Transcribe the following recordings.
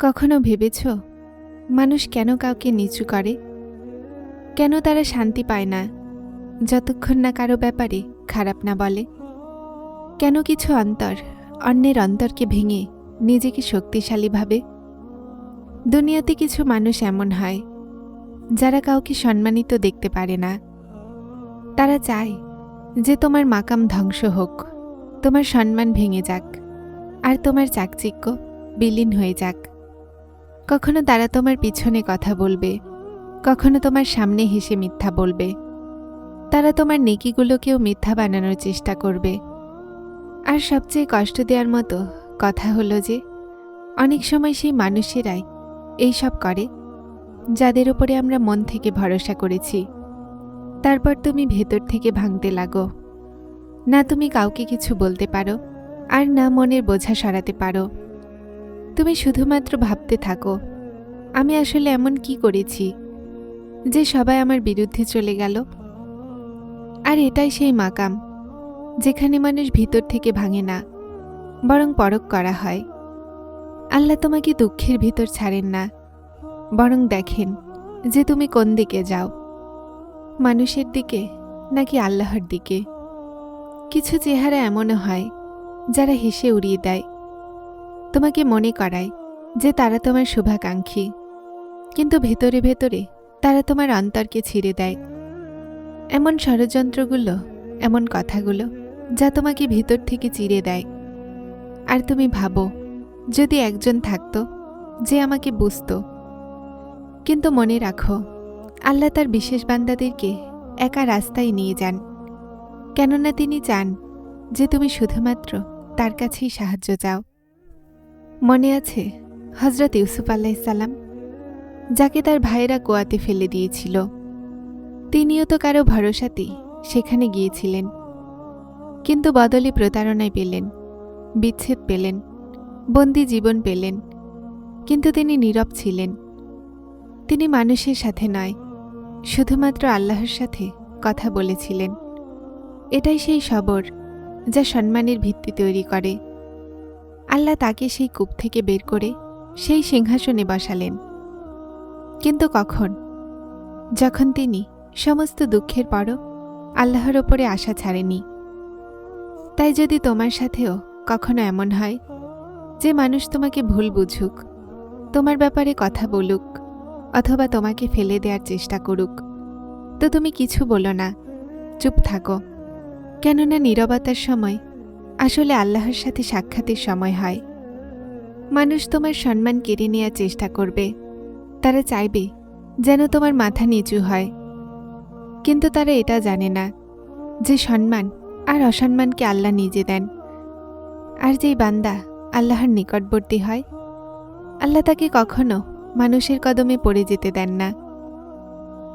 কখনো ভেবেছ মানুষ কেন কাউকে নিচু করে? কেন তারা শান্তি পায় না, যতক্ষণ না কারও ব্যাপারে খারাপ না বলে? কেন কিছু অন্তর অন্যের অন্তরকে ভেঙে নিজেকে শক্তিশালী ভাবে? দুনিয়াতে কিছু মানুষ এমন হয়, যারা কাউকে সম্মানিত দেখতে পারে না। তারা চায় যে তোমার মাকাম ধ্বংস হোক, তোমার সম্মান ভেঙে যাক, আর তোমার চাকচিক্য বিলীন হয়ে যাক। কখনো তারা তোমার পিছনে কথা বলবে, কখনো তোমার সামনে হেসে মিথ্যা বলবে। তারা তোমার নেকিগুলোকেও মিথ্যা বানানোর চেষ্টা করবে। আর সবচেয়ে কষ্ট দেওয়ার মতো কথা হলো যে, অনেক সময় সেই মানুষেরাই এই সব করে, যাদের উপরে আমরা মন থেকে ভরসা করেছি। তারপর তুমি ভেতর থেকে ভাঙতে লাগো। না তুমি কাউকে কিছু বলতে পারো, আর না মনের বোঝা সরাতে পারো। তুমি শুধুমাত্র ভাবতে থাকো। আমি আসলে এমন কি করেছি যে সবাই আমার বিরুদ্ধে চলে গেল? আর এটাই সেই মাকাম, যেখানে মানুষ ভিতর থেকে ভাঙে না, বরং পরক করা হয়। আল্লাহ তোমাকে দুঃখের ভিতর ছাড়েন না, বরং দেখেন যে তুমি কোন দিকে যাও, মানুষের দিকে নাকি আল্লাহর দিকে। কিছু চেহারা এমনও হয় যারা হেসে উড়িয়ে দেয়। তোমাকে মনে করায় যে তারা তোমার শুভাকাঙ্ক্ষী। কিন্তু ভেতরে ভেতরে তারা তোমার অন্তরকে ছিঁড়ে দেয়। এমন ষড়যন্ত্রগুলো, এমন কথাগুলো যা তোমাকে ভেতর থেকে চিড়ে দেয়। আর তুমি ভাবো, যদি একজন থাকতো যে আমাকে বুঝতো। কিন্তু মনে রাখো, আল্লাহ তার বিশেষ বান্দাদেরকে একা রাস্তায় নিয়ে যান। কেননা তিনি চান যে তুমি শুধুমাত্র তার কাছেই সাহায্য চাও। মনে আছে হজরত ইউসুফ আল্লাহিসাল্লাম যাকে তার ভাইয়েরা কোয়াতে ফেলে দিয়েছিল। তিনিও তো কারও ভরসাতেই সেখানে গিয়েছিলেন। কিন্তু বদলে প্রতারণায় পেলেন, বিচ্ছেদ পেলেন, বন্দি জীবন পেলেন, কিন্তু তিনি নীরব ছিলেন। তিনি মানুষের সাথে নয়, শুধুমাত্র আল্লাহর সাথে কথা বলেছিলেন। এটাই সেই সবর যা সম্মানের ভিত্তি তৈরি করে। আল্লাহ তাকে সেই কূপ থেকে বের করে সেই সিংহাসনে বসালেন। কিন্তু কখন? যখন তিনি সমস্ত দুঃখের পরও আল্লাহর ওপরে আশা ছাড়েনি। তাই যদি তোমার সাথেও কখনো এমন হয় যে মানুষ তোমাকে ভুল বুঝুক, তোমার ব্যাপারে কথা বলুক অথবা তোমাকে ফেলে দেওয়ার চেষ্টা করুক, তো তুমি কিছু বলো না, চুপ থাকো। কেননা নীরবতার সময় আসলে আল্লাহর সাথে সাক্ষাতের সময় হয়। মানুষ তোমার সম্মান কেড়ে নেওয়ার চেষ্টা করবে। তারা চাইবে যেন তোমার মাথা নিচু হয়। কিন্তু তারা এটা জানে না যে সম্মান আর অসম্মানকে আল্লাহ নিজে দেন। আর যেই বান্দা আল্লাহর নিকটবর্তী হয়, আল্লাহ তাকে কখনো মানুষের কদমে পড়ে যেতে দেন না।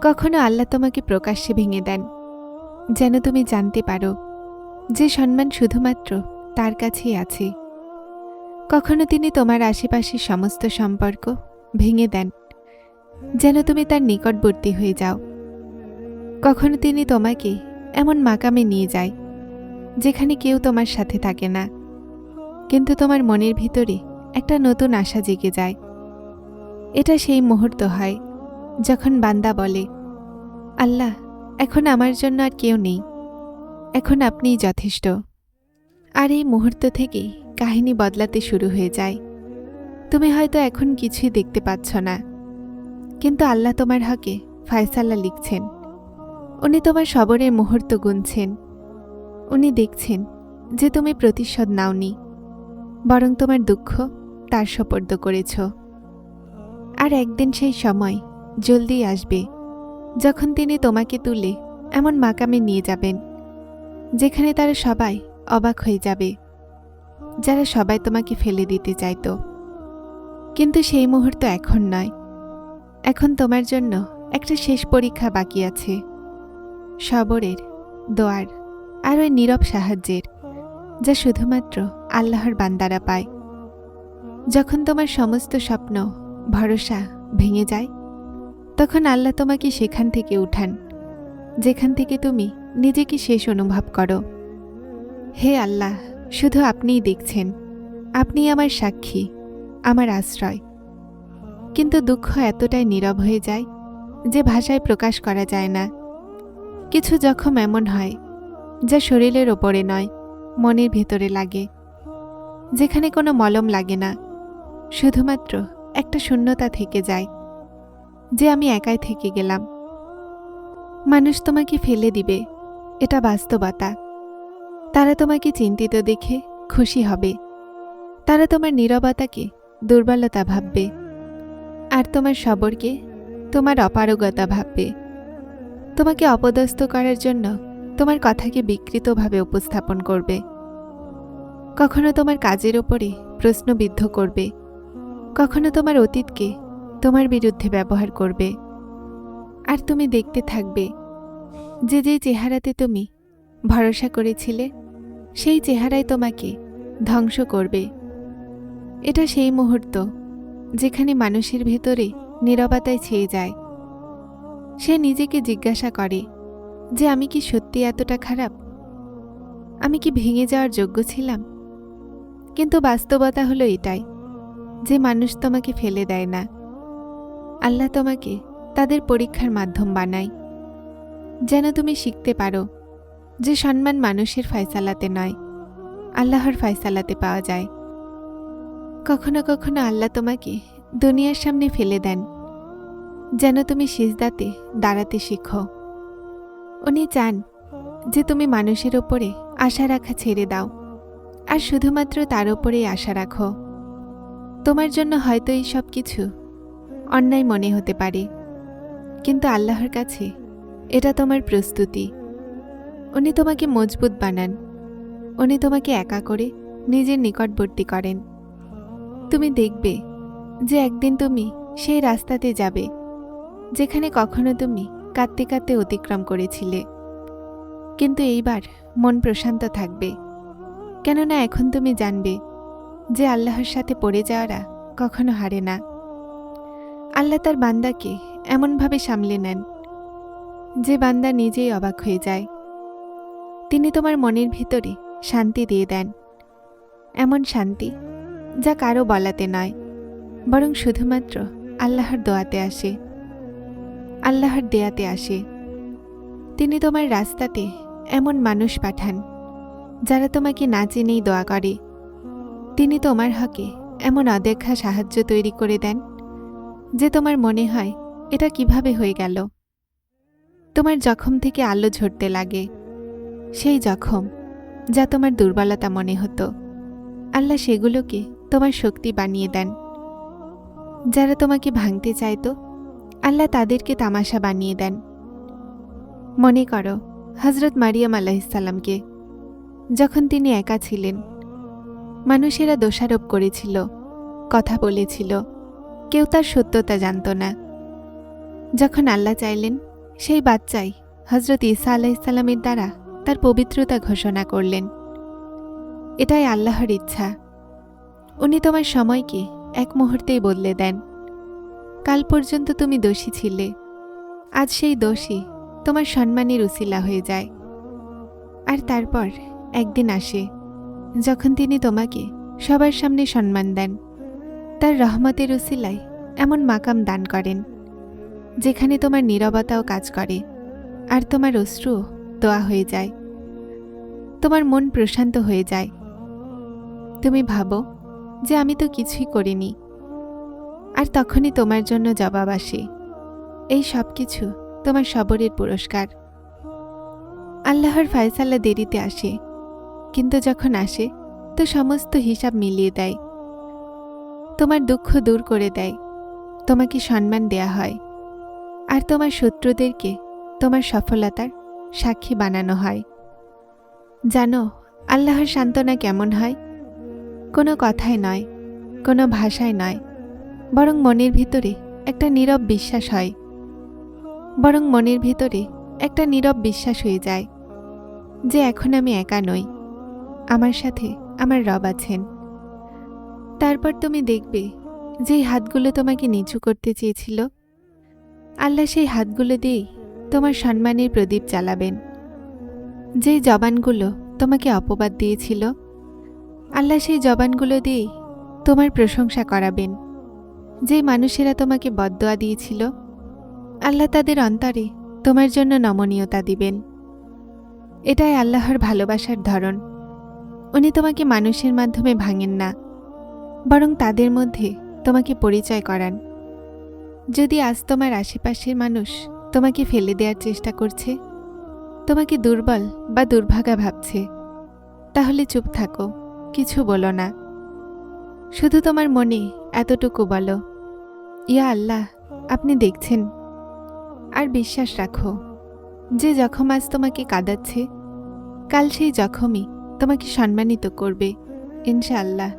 কখনো আল্লাহ তোমাকে প্রকাশ্যে ভেঙে দেন, যেন তুমি জানতে পারো যে সম্মান শুধুমাত্র তার কাছেই আছে। কখনো তিনি তোমার আশেপাশের সমস্ত সম্পর্ক ভেঙে দেন, যেন তুমি তার নিকটবর্তী হয়ে যাও। কখনো তিনি তোমাকে এমন মাকামে নিয়ে যায়, যেখানে কেউ তোমার সাথে থাকে না, কিন্তু তোমার মনের ভিতরে একটা নতুন আশা জেগে যায়। এটা সেই মুহূর্ত হয় যখন বান্দা বলে, আল্লাহ, এখন আমার জন্য আর কেউ নেই। এখন আপনিই যথেষ্ট। আর এই মুহূর্ত থেকেই কাহিনী বদলাতে শুরু হয়ে যায়। তুমি হয়তো এখন কিছুই দেখতে পাচ্ছ না। কিন্তু আল্লাহ তোমার হকে ফায়সাল্লা লিখছেন। উনি তোমার সবরের মুহূর্ত গুনছেন। উনি দেখছেন যে তুমি প্রতিশোধ নাওনি, বরং তোমার দুঃখ তার সপর্দ করেছ। আর একদিন সেই সময় জলদি আসবে, যখন তিনি তোমাকে তুলে এমন মাকামে নিয়ে যাবেন। যেখানে তারা সবাই অবাক হয়ে যাবে। যারা সবাই তোমাকে ফেলে দিতে চাইতো। কিন্তু সেই মুহূর্ত এখন নয়। এখন তোমার জন্য একটা শেষ পরীক্ষা বাকি আছে। সবরের, দোয়ার, আর ওই নীরব সাহায্যের, যা শুধুমাত্র আল্লাহর বান্দারা পায়। যখন তোমার সমস্ত স্বপ্ন, ভরসা ভেঙে যায়, তখন আল্লাহ তোমাকে সেখান থেকে উঠান, যেখান থেকে তুমি নিজেকে শেষ অনুভব করো। হে আল্লাহ, শুধু আপনিই দেখছেন। আপনি আমার সাক্ষী, আমার আশ্রয়। কিন্তু দুঃখ এতটাই নীরব হয়ে যায় যে ভাষায় প্রকাশ করা যায় না। কিছু জখম এমন হয় যা শরীরের ওপরে নয়, মনের ভেতরে লাগে। যেখানে কোনো মলম লাগে না, শুধুমাত্র একটা শূন্যতা থেকে যায়, যে আমি একাই থেকে গেলাম। মানুষ তোমাকে ফেলে দিবে। এটা বাস্তবতা। তারা তোমাকে চিন্তিত দেখে খুশি হবে। তারা তোমার নীরবতাকে, দুর্বলতা ভাববে। আর তোমার সবরকে তোমার অপারগতা ভাববে। তোমাকে অপদস্থ করার জন্য তোমার কথাকে বিকৃতভাবে উপস্থাপন করবে। কখনো তোমার কাজের ওপরে প্রশ্নবিদ্ধ করবে। কখনো তোমার অতীতকে তোমার বিরুদ্ধে ব্যবহার করবে। আর তুমি দেখতে থাকবে যে যে চেহারাতে তুমি ভরসা করেছিলে, সেই চেহারায় তোমাকে ধ্বংস করবে। এটা সেই মুহূর্ত যেখানে মানুষের ভেতরে নীরবতায় ছেয়ে যায়। সে নিজেকে জিজ্ঞাসা করে যে আমি কি সত্যি এতটা খারাপ? আমি কি ভেঙে যাওয়ার যোগ্য ছিলাম? কিন্তু বাস্তবতা হলো এটাই যে মানুষ তোমাকে ফেলে দেয় না। আল্লাহ তোমাকে তাদের পরীক্ষার মাধ্যম বানায়। যেন তুমি শিখতে পারো যে সম্মান মানুষের ফয়সালাতে নয়, আল্লাহর ফয়সালাতে পাওয়া যায়। কখনো কখনো আল্লাহ তোমাকে দুনিয়ার সামনে ফেলে দেন, যেন তুমি সিজদাতে দাঁড়াতে শিখো। উনি চান যে তুমি মানুষের ওপরে আশা রাখা ছেড়ে দাও, আর শুধুমাত্র তার ওপরেই আশা রাখো। তোমার জন্য হয়তো এই সব কিছু অন্যায় মনে হতে পারে, কিন্তু আল্লাহর কাছে এটা তোমার প্রস্তুতি। উনি তোমাকে মজবুত বানান। উনি তোমাকে একা করে নিজের নিকটবর্তী করেন। তুমি দেখবে যে একদিন তুমি সেই রাস্তাতে যাবে, যেখানে কখনো তুমি কাঁদতে কাঁদতে অতিক্রম করেছিলে। কিন্তু এইবার মন প্রশান্ত থাকবে। কেননা এখন তুমি জানবে যে আল্লাহর সাথে পড়ে যাওয়ারা কখনো হারে না। আল্লাহ তার বান্দাকে এমনভাবে সামলে নেন যে বান্দা নিজেই অবাক হয়ে যায়। তিনি তোমার মনের ভিতরে শান্তি দিয়ে দেন। এমন শান্তি যা কারও বলাতে নয়, বরং শুধুমাত্র আল্লাহর দোয়াতে আসে। আল্লাহর দেয়াতে আসে। তিনি তোমার রাস্তাতে এমন মানুষ পাঠান, যারা তোমাকে না চেনেই দোয়া করে। তিনি তোমার হকে এমন অদেখা সাহায্য তৈরি করে দেন, যে তোমার মনে হয় এটা কীভাবে হয়ে গেল। তোমার জখম থেকে আলো ঝরতে লাগে। সেই জখম, যা তোমার দুর্বলতা মনে হতো। আল্লাহ সেগুলোকে তোমার শক্তি বানিয়ে দেন। যারা তোমাকে ভাঙতে চাইতো, আল্লাহ তাদেরকে তামাশা বানিয়ে দেন। মনে করো হজরত মারিয়াম আলাহিসাল্লামকে যখন তিনি একা ছিলেন, মানুষেরা দোষারোপ করেছিল, কথা বলেছিল, কেউ তার সত্যতা জানত না। যখন আল্লাহ চাইলেন সেই বাচ্চাই হজরত ঈসা আলাহিসাল্লামের দ্বারা তার পবিত্রতা ঘোষণা করলেন। এটাই আল্লাহর ইচ্ছা। উনি তোমার সময়কে এক মুহূর্তেই বদলে দেন। কাল পর্যন্ত তুমি দোষী ছিলে। আজ সেই দোষী তোমার সম্মানের উসিলা হয়ে যায়। আর তারপর একদিন আসে যখন তিনি তোমাকে সবার সামনে সম্মান দেন। তার রহমতের উসিলায় এমন মাকাম দান করেন। যেখানে তোমার নীরবতাও কাজ করে, আর তোমার অশ্রু দোয়া হয়ে যায়। তোমার মন প্রশান্ত হয়ে যায়। তুমি ভাবো যে আমি তো কিছুই করিনি, আর তখনই তোমার জন্য জবাব আসে। এই সব কিছু তোমার সবরের পুরস্কার। আল্লাহর ফায়সাল্লা দেরিতে আসে, কিন্তু যখন আসে, তো সমস্ত হিসাব মিলিয়ে দেয়। তোমার দুঃখ দূর করে দেয়। তোমাকে সম্মান দেয়া হয়। আর তোমার শত্রুদেরকে তোমার সফলতার সাক্ষী বানানো হয়। জানো, আল্লাহর সান্ত্বনা কেমন হয়? কোনো কথায় নয়, কোনো ভাষায় নয়, বরং মনের ভিতরে একটা নীরব বিশ্বাস হয়। বরং মনের ভিতরে একটা নীরব বিশ্বাস হয়ে যায় যে এখন আমি একা নই, আমার সাথে আমার রব আছেন। তারপর তুমি দেখবে যেই হাতগুলো তোমাকে নিচু করতে চেয়েছিল আল্লাহ সেই হাতগুলো দিয়েই তোমার সম্মানের প্রদীপ চালাবেন। যেই জবানগুলো তোমাকে অপবাদ দিয়েছিল, আল্লাহ সেই জবানগুলো দিয়েই তোমার প্রশংসা করাবেন। যে মানুষেরা তোমাকে বদদোয়া দিয়েছিল, আল্লাহ তাদের অন্তরে তোমার জন্য নমনীয়তা দিবেন। এটাই আল্লাহর ভালোবাসার ধরন। উনি তোমাকে মানুষের মাধ্যমে ভাঙেন না, বরং তাদের মধ্যে তোমাকে পরিচয় করান। যদি আজ তোমার আশেপাশের মানুষ তোমাকে ফেলে দেওয়ার চেষ্টা করছে, তোমাকে দুর্বল বা দুর্ভাগা ভাবছে, তাহলে চুপ থাকো, কিছু বলো না। শুধু তোমার মনে এতটুকু বলো, ইয়া আল্লাহ, আপনি দেখছেন। আর বিশ্বাস রাখো, যে জখম আজ তোমাকে কাঁদাচ্ছে, কাল সেই জখমই তোমাকে সম্মানিত করবে, ইনশাআল্লাহ।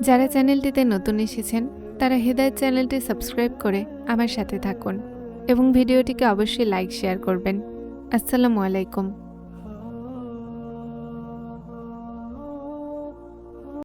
যারা চ্যানেলটিতে নতুন এসেছেন তারা হেদায়ত চ্যানেলটি সাবস্ক্রাইব করে আমার সাথে থাকুন এবং ভিডিওটিকে অবশ্যই লাইক, শেয়ার করবেন। আসসালামু আলাইকুম।